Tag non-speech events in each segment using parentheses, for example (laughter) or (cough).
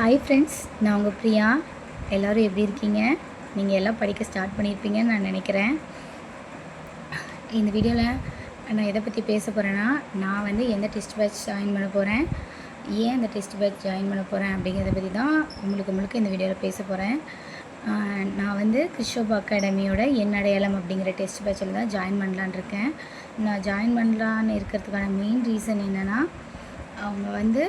Hi friends நான் உங்கள் பிரியா. எல்லோரும் எப்படி இருக்கீங்க? நீங்கள் எல்லாம் படிக்க ஸ்டார்ட் பண்ணியிருப்பீங்கன்னு நான் நினைக்கிறேன். இந்த வீடியோவில் நான் எதை பற்றி பேச போகிறேன்னா நான் வந்து எந்த டெஸ்ட் பேட்ச் ஜாயின் பண்ண போகிறேன் ஏன் அந்த டெஸ்ட் பேட்ச் ஜாயின் பண்ண போகிறேன் அப்படிங்கிறத பற்றி தான் உங்களுக்கு முழுக்க இந்த வீடியோவில் பேச போகிறேன் நான் வந்து கிறிஷோப் அகாடமியோட என் அடையாளம் அப்படிங்கிற டெஸ்ட் பேட்சில் தான் ஜாயின் பண்ணலான்னு இருக்கேன். நான் ஜாயின் பண்ணலான்னு இருக்கிறதுக்கான மெயின் ரீசன் என்னென்னா அவங்க வந்து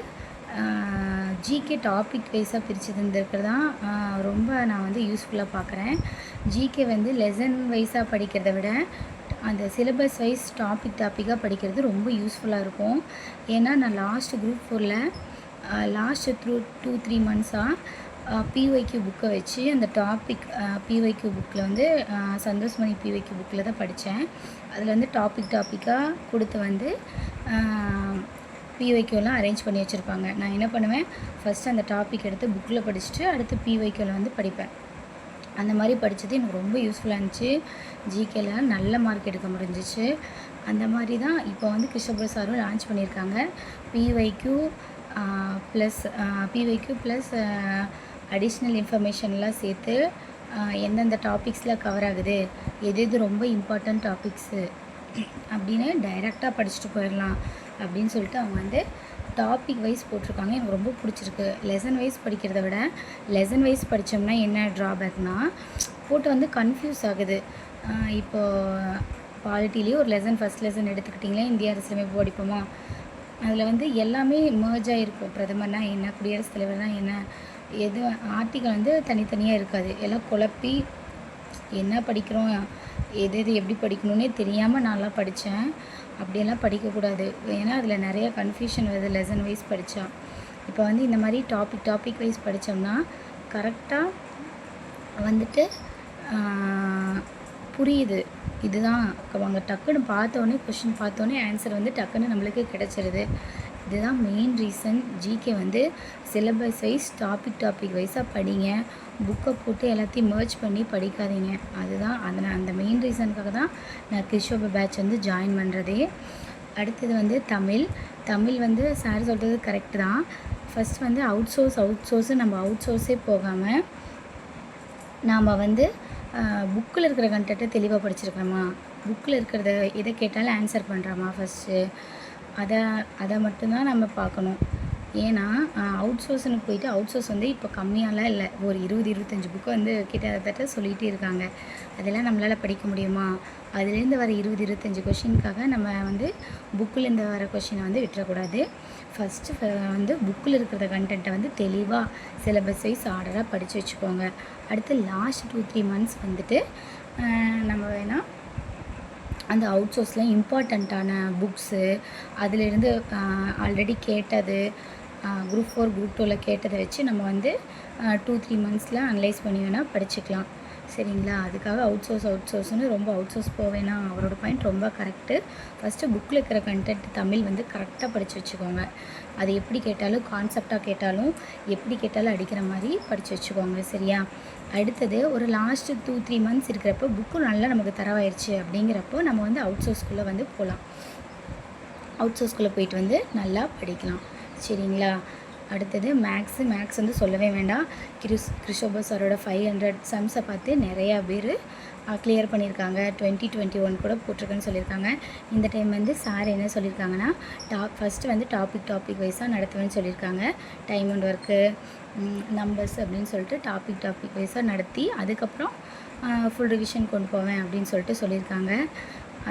ஜிகே டாபிக் வைஸாக பிரித்து தந்திருக்கிறது தான் ரொம்ப நான் வந்து யூஸ்ஃபுல்லாக பார்க்குறேன் ஜிகே வந்து லெசன் வைஸாக படிக்கிறத விட அந்த சிலபஸ் வைஸ் டாபிக் டாப்பிக்காக படிக்கிறது ரொம்ப யூஸ்ஃபுல்லாக இருக்கும். ஏன்னா நான் லாஸ்ட் குரூப் ஃபோரில் லாஸ்ட் த்ரூ டூ த்ரீ மந்த்ஸாக பிஒய்க்யூ புக்கை வச்சு அந்த டாபிக் பிஒய்க்யூ புக்கில் வந்து சந்தோஷ்மணி பிஒய்க்யூ புக்கில் தான் படித்தேன் அதில் வந்து டாபிக் டாப்பிக்காக கொடுத்து வந்து பிஒய்க்யூலாம் அரேஞ்ச் பண்ணி வச்சுருப்பாங்க. நான் என்ன பண்ணுவேன்? ஃபஸ்ட்டு அந்த டாபிக் எடுத்து புக்கில் படிச்சுட்டு அடுத்து பிஒய்க்யூவில் வந்து படிப்பேன். அந்த மாதிரி படித்தது எனக்கு ரொம்ப யூஸ்ஃபுல்லாக இருந்துச்சு. ஜிகேல நல்ல மார்க் எடுக்க முடிஞ்சிச்சு. அந்த மாதிரி தான் இப்போ வந்து கிருஷ்ணபுர சாரும் லான்ச் பண்ணியிருக்காங்க. PYQ plus PYQ plus additional இன்ஃபர்மேஷன்லாம் சேர்த்து எந்தெந்த டாபிக்ஸில் கவர் ஆகுது எது எது ரொம்ப இம்பார்ட்டண்ட் டாபிக்ஸு அப்படின்னு டைரெக்டாக படிச்சுட்டு போயிடலாம் அப்படின்னு சொல்லிட்டு அவங்க வந்து டாபிக் வைஸ் போட்டிருக்காங்க. எனக்கு ரொம்ப பிடிச்சிருக்கு. லெசன் வைஸ் படிக்கிறத விட லெசன் வைஸ் படித்தோம்னா என்ன ட்ராபேக்னால் போட்டு வந்து கன்ஃபியூஸ் ஆகுது. இப்போது பாலிட்டிலேயே ஒரு லெசன் ஃபஸ்ட் லெசன் எடுத்துக்கிட்டிங்களே இந்திய அரசியலமைப்பு படிப்போமா? அதில் வந்து எல்லாமே மேர்ஜ் ஆகிருக்கும். பிரதமர்னா என்ன குடியரசுத் தலைவர்னா என்ன எது ஆர்டிகல் வந்து தனித்தனியாக இருக்காது. எல்லாம் குழப்பி என்ன படிக்கிறோம்? எது எது எப்படி படிக்கணும்னே தெரியாமல் நான்லாம் படித்தேன் அப்படியெல்லாம் படிக்கக்கூடாது. ஏன்னா அதில் நிறைய கன்ஃபியூஷன் வருது. லெசன் வைஸ் படித்தா இப்போ வந்து இந்த மாதிரி டாபிக் டாபிக் வைஸ் படித்தோம்னா கரெக்டாக வந்துட்டு புரியுது. இதுதான். அவங்க டக்குன்னு பார்த்தோன்னே கொஷின் பார்த்தோன்னே ஆன்சர் வந்து டக்குன்னு நம்மளுக்கு கிடச்சிருது. இதுதான் மெயின் ரீசன் ஜிகே வந்து சிலபஸ் வைஸ் டாபிக் டாபிக் வைஸாக படிங்க. புக்கை போட்டு எல்லாத்தையும் மர்ச் பண்ணி படிக்காதீங்க. அதுதான் அதனால் அந்த மெயின் ரீசனுக்காக தான் நான் கிஷோப பேட்ச் வந்து ஜாயின் பண்ணுறதே அடுத்தது வந்து தமிழ். தமிழ் வந்து சார் சொல்கிறது கரெக்டு தான். ஃபஸ்ட் வந்து அவுட் சோர்ஸ் அவுட் சோர்ஸு நம்ம அவுட் சோர்ஸே போகாமல் நாம் வந்து புக்கில் இருக்கிற கண்டென்ட்டை தெளிவாக படிச்சிருக்கோமா புக்கில் இருக்கிறத எதை கேட்டாலும் ஆன்சர் பண்ணுறோமா ஃபஸ்ட்டு அதை அதை மட்டும்தான் நம்ம பார்க்கணும். ஏன்னா அவுட் சோர்ஸ்னு போயிட்டு அவுட் சோர்ஸ் வந்து இப்போ கம்மியாலாம் இல்லை. ஒரு இருபது இருபத்தஞ்சி புக்கு வந்து கிட்டத்தட்ட சொல்லிகிட்டே இருக்காங்க. அதெல்லாம் நம்மளால் படிக்க முடியுமா? அதுலேருந்து வர இருபது இருபத்தஞ்சி கொஷினுக்காக நம்ம வந்து புக்கிலேருந்து வர கொஷினை வந்து விட்டுறக்கூடாது. ஃபஸ்ட்டு வந்து புக்கில் இருக்கிற கண்டென்ட்டை வந்து தெளிவாக சிலபஸ் வைஸ் ஆர்டராக படித்து வச்சுக்கோங்க. அடுத்து லாஸ்ட் டூ த்ரீ மந்த்ஸ் வந்துட்டு நம்ம வேணால் அந்த அவுட் சோர்ஸில் இம்பார்ட்டண்ட்டான புக்ஸு அதிலிருந்து ஆல்ரெடி கேட்டது குரூப் ஃபோர் குரூப் டூவில் கேட்டதை வச்சு நம்ம வந்து டூ த்ரீ மந்த்ஸில் அனலைஸ் பண்ணி வேணால் படிச்சுக்கலாம். சரிங்களா? அதுக்காக அவுட் சோர்ஸ் அவுட் சோர்ஸ்னு ரொம்ப அவுட் சோர்ஸ் போவேனா அவரோட பாயிண்ட் ரொம்ப கரெக்டு ஃபஸ்ட்டு புக்கில் இருக்கிற கண்டென்ட் தமிழ் வந்து கரெக்டாக படித்து வச்சுக்கோங்க. அது எப்படி கேட்டாலும் கான்செப்டாக கேட்டாலும் எப்படி கேட்டாலும் அடிக்கிற மாதிரி படித்து வச்சுக்கோங்க சரியா? அடுத்தது ஒரு லாஸ்ட்டு டூ த்ரீ மந்த்ஸ் இருக்கிறப்போ புக்கு நல்லா நமக்கு தரவாயிருச்சு அப்படிங்கிறப்போ நம்ம வந்து அவுட் சோர்ஸ்குள்ளே வந்து போகலாம் அவுட் சோர்ஸ்குள்ளே போயிட்டு வந்து நல்லா படிக்கலாம் சரிங்களா? அடுத்தது மேக்ஸு மேக்ஸ் வந்து சொல்லவே வேண்டாம். கிறிஸ் கிறிஷோபா சாரோட ஃபைவ் ஹண்ட்ரட் சம்ஸை பார்த்து நிறையா பேர் கிளியர் பண்ணியிருக்காங்க. டுவெண்ட்டி டுவெண்ட்டி ஒன் கூட போட்டிருக்கேன்னு சொல்லியிருக்காங்க. இந்த டைம் வந்து சார் என்ன சொல்லியிருக்காங்கன்னா டாப் ஃபஸ்ட்டு வந்து டாபிக் டாபிக் வைஸாக நடத்துவேன்னு சொல்லியிருக்காங்க. டைம் அண்ட் ஒர்க்கு நம்பர்ஸ் அப்படின்னு சொல்லிட்டு டாபிக் டாபிக் வைஸாக நடத்தி அதுக்கப்புறம் ஃபுல் ரிவிஷன் கொண்டு போவேன் அப்படின்னு சொல்லிட்டு சொல்லியிருக்காங்க.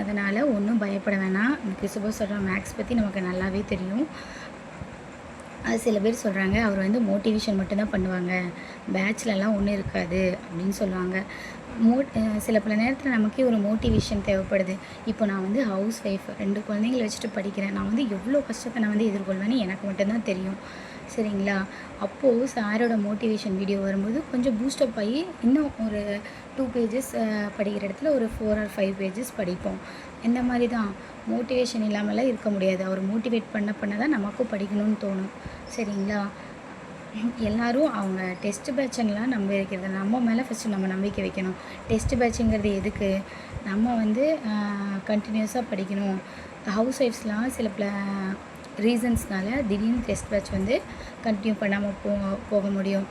அதனால் ஒன்றும் பயப்பட வேணாம். கிறிஸ்துபோ சொல்கிற மேக்ஸ் பற்றி நமக்கு நல்லாவே தெரியும். அது சில பேர் சொல்கிறாங்க அவர் வந்து மோட்டிவேஷன் மட்டும்தான் பண்ணுவாங்க. பேட்ச்லலாம் ஒன்றும் இருக்காது. அப்படின்னு சொல்லுவாங்க. மோ சில பல நேரத்தில் நமக்கே ஒரு மோட்டிவேஷன் தேவைப்படுது. இப்போ நான் வந்து ஹவுஸ் ஒய்ஃப் ரெண்டு குழந்தைங்களை வச்சுட்டு படிக்கிறேன். நான் வந்து எவ்வளோ கஷ்டத்தை நான் வந்து எதிர்கொள்வேன்னு எனக்கு மட்டும்தான் தெரியும். சரிங்களா? அப்போது சாரோட மோட்டிவேஷன் வீடியோ வரும்போது கொஞ்சம் பூஸ்டப் ஆகி இன்னும் ஒரு டூ பேஜஸ் படிக்கிற இடத்துல ஒரு ஃபோர் ஆர் ஃபைவ் பேஜஸ் படிப்போம். இந்த மாதிரி தான் மோட்டிவேஷன் இல்லாமலாம் இருக்க முடியாது. அவர் மோட்டிவேட் பண்ண பண்ண தான் நமக்கும் படிக்கணும்னு தோணும். சரிங்களா? எல்லோரும் அவங்க டெஸ்ட் பேட்சுங்களாம் நம்ப வைக்கிறது நம்ம மேலே ஃபஸ்ட்டு நம்ம நம்பிக்கை வைக்கணும். டெஸ்ட் பேட்சுங்கிறது எதுக்கு? நம்ம வந்து கண்டினியூஸாக படிக்கணும். ஹவுஸ் ஒய்ஃப்ஸ்லாம் சில பல ரீசன்ஸ்னால திடீர்னு டெஸ்ட் பேட்ச் வந்து கண்டினியூ பண்ணாமல் போ போக முடியும்.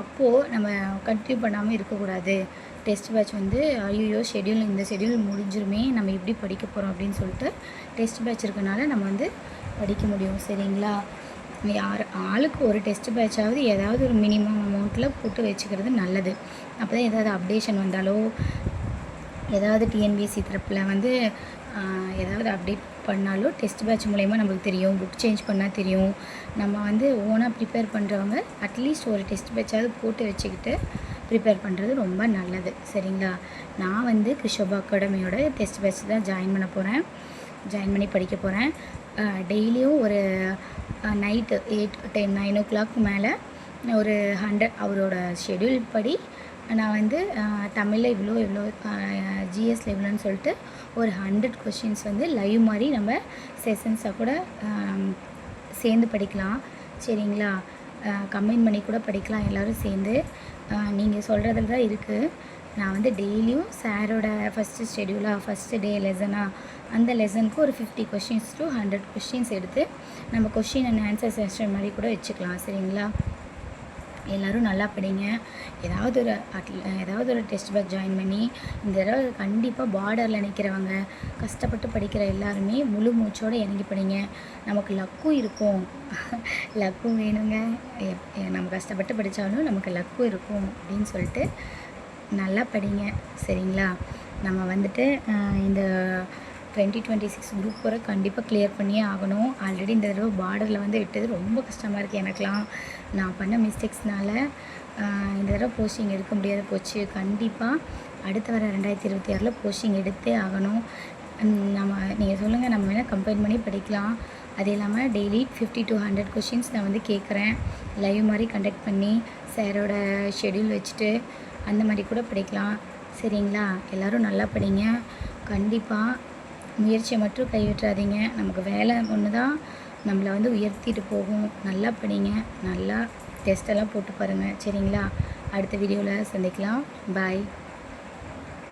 அப்போது நம்ம கண்டினியூ பண்ணாமல் இருக்கக்கூடாது. டெஸ்ட் பேட்ச் வந்து ஐயோ ஷெட்யூல் இந்த ஷெட்யூல் முடிஞ்சிருமே நம்ம எப்படி படிக்க போகிறோம் அப்படின்னு சொல்லிட்டு டெஸ்ட் பேட்ச் இருக்கனால நம்ம வந்து படிக்க முடியும். சரிங்களா? யார் ஆளுக்கு ஒரு டெஸ்ட் பேட்சாவது ஏதாவது ஒரு மினிமம் அமௌண்ட்டில் போட்டு வச்சுக்கிறது நல்லது. அப்போ தான் ஏதாவது அப்டேஷன் வந்தாலோ ஏதாவது டிஎன்பிஎஸ்சி தரப்பில் வந்து ஏதாவது அப்டேட் பண்ணாலும் டெஸ்ட் பேட்ச் மூலயமா நம்மளுக்கு தெரியும். புக் சேஞ்ச் பண்ணால் தெரியும். நம்ம வந்து ஓனாக ப்ரிப்பேர் பண்ணுறவங்க அட்லீஸ்ட் ஒரு டெஸ்ட் பேட்சாவது போட்டு வச்சுக்கிட்டு ப்ரிப்பேர் பண்ணுறது ரொம்ப நல்லது. சரிங்களா? நான் வந்து கிருஷோபா அகாடமியோட டெஸ்ட் பேட்ச் தான் ஜாயின் பண்ண போகிறேன் ஜாயின் பண்ணி படிக்க போகிறேன் டெய்லியும் ஒரு night eight ten nine o'clock மேலே ஒரு ஹண்ட்ரட் அவரோட ஷெட்யூல் படி நான் வந்து தமிழில் இவ்வளோ இவ்வளோ ஜிஎஸ்ல இவ்வளோன்னு சொல்லிட்டு ஒரு ஹண்ட்ரட் கொஷின்ஸ் வந்து லைவ் மாதிரி நம்ம செஷன்ஸாக கூட சேர்ந்து படிக்கலாம். சரிங்களா? கம்பைன் பண்ணி கூட படிக்கலாம் எல்லோரும் சேர்ந்து. நீங்கள் சொல்கிறதுல தான் இருக்குது நான் வந்து டெய்லியும் சாரோட ஃபஸ்ட்டு ஷெடியூலாக ஃபஸ்ட்டு டே லெசனாக அந்த லெசனுக்கு ஒரு fifty questions to hundred questions எடுத்து நம்ம கொஷின் அண்ட் ஆன்சர் செஷன் மாதிரி கூட வச்சுக்கலாம் சரிங்களா? எல்லோரும் நல்லா படிங்க. ஏதாவது ஒரு அட்ல ஏதாவது ஒரு டெஸ்ட் பேக் ஜாயின் பண்ணி இந்த தடவை கண்டிப்பாக பார்டரில் நிற்கிறவங்க கஷ்டப்பட்டு படிக்கிற எல்லாருமே முழு மூச்சோடு இறங்கி படிங்க. நமக்கு லக்கும் இருக்கும். (laughs) லக்கும் வேணுங்க. எப்- நம்ம கஷ்டப்பட்டு படித்தாலும் நமக்கு லக்கும் இருக்கும் அப்படின்னு சொல்லிட்டு நல்லா படிங்க சரிங்களா? நம்ம வந்துட்டு இந்த டுவெண்ட்டி டுவெண்ட்டி சிக்ஸ் குரூப் போகிற கண்டிப்பாக கிளியர் பண்ணியே ஆகணும். ஆல்ரெடி இந்த தடவை பார்டரில் வந்து விட்டது ரொம்ப கஷ்டமாக இருக்குது எனக்கெலாம் நான் பண்ண மிஸ்டேக்ஸ்னால் இந்த தடவை போஸ்டிங் எடுக்க முடியாத போச்சு. கண்டிப்பாக அடுத்த வர ரெண்டாயிரத்தி இருபத்தி ஆறில் போஸ்டிங் எடுத்தே ஆகணும். நம்ம நீங்கள் சொல்லுங்கள் நம்ம வேணால் கம்பைன் பண்ணி படிக்கலாம். அது இல்லாமல் daily fifty to hundred questions நான் வந்து கேட்குறேன் லைவ் மாதிரி கண்டக்ட் பண்ணி சாரோட ஷெட்யூல் வச்சுட்டு அந்த மாதிரி கூட படிக்கலாம். சரிங்களா? எல்லோரும் நல்லா படிங்க. கண்டிப்பாக முயற்சியை மட்டும் கைவிட்டுறாதீங்க. நமக்கு வேலை ஒன்று தான் நம்மளை வந்து உயர்த்திட்டு போகும். நல்லா படிங்க. நல்லா டெஸ்ட்டெல்லாம் போட்டு பாருங்கள் சரிங்களா? அடுத்த வீடியோவில் சந்திக்கலாம். பாய்